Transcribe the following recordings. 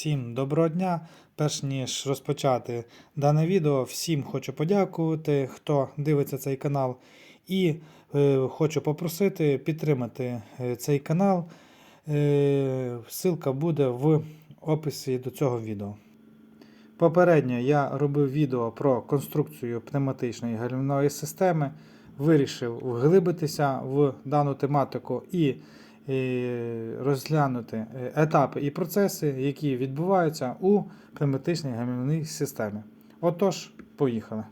Всім доброго дня! Перш ніж розпочати дане відео, всім хочу подякувати, хто дивиться цей канал, і е, хочу попросити підтримати е, цей канал. Е, ссылка буде в описі до цього відео. Попередньо я робив відео про конструкцію пневматичної гальмівної системи. Вирішив вглибитися в дану тематику і розглянути е, етапи і процеси, які відбуваються у пневматичній гальмівній системі. Отож, поїхали.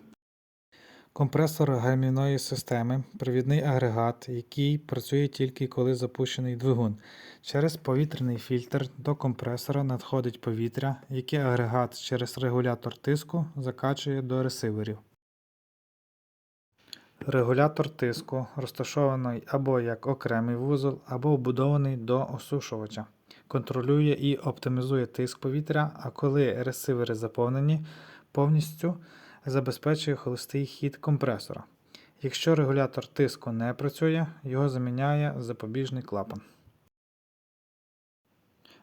Компресор гальмівної системи привідний агрегат, який працює тільки коли запущений двигун. Через повітряний фільтр до компресора надходить повітря, яке агрегат через регулятор тиску закачує до ресиверів. Регулятор тиску розташований або як окремий вузол, або вбудований до осушувача. Контролює і оптимізує тиск повітря, а коли ресивери заповнені, повністю забезпечує холостий хід компресора. Якщо регулятор тиску не працює, його заміняє запобіжний клапан.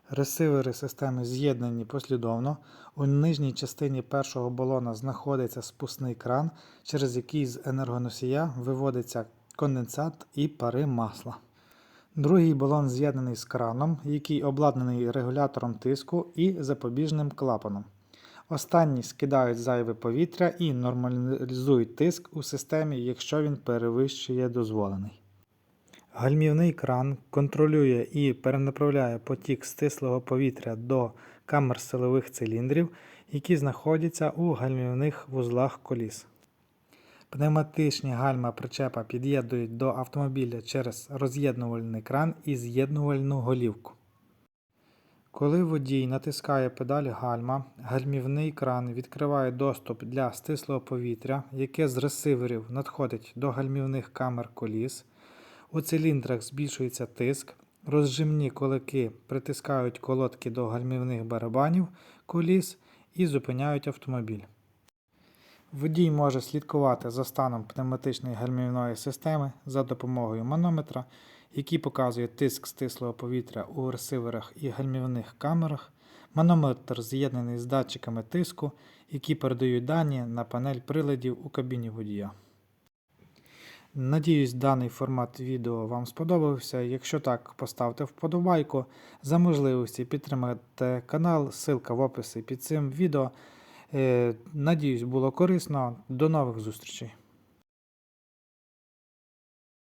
Ресивери системи з'єднані послідовно. У нижній частині першого балона знаходиться спусний кран, через який з енергоносія виводиться конденсат і пари масла. Другий балон з'єднаний з краном, який обладнаний регулятором тиску і запобіжним клапаном. Останні скидають зайве повітря і нормалізують тиск у системі, якщо він перевищує дозволений. Гальмівний кран контролює і перенаправляє потік стислого повітря до камер силових циліндрів, які знаходяться у гальмівних вузлах коліс. Пневматичні гальма причепа під'єднують до автомобіля через роз'єднувальний кран і з'єднувальну голівку. Коли водій натискає педаль гальма, гальмівний кран відкриває доступ для стислого повітря, яке з ресиверів надходить до гальмівних камер коліс. У циліндрах збільшується тиск, розжимні кулаки притискають колодки до гальмівних барабанів коліс і зупиняють автомобіль. Водій може слідкувати за станом пневматичної гальмівної системи за допомогою манометра, який показує тиск стислого повітря у ресиверах і гальмівних камерах. Манометр з'єднаний з датчиками тиску, які передають дані на панель приладів у кабіні водія. Надіюсь, даний формат відео вам сподобався. Якщо так, поставте вподобайку. За можливості підтримайте канал, ссылка в описі під цим відео. Е, Надіюсь, було корисно. До нових зустрічей!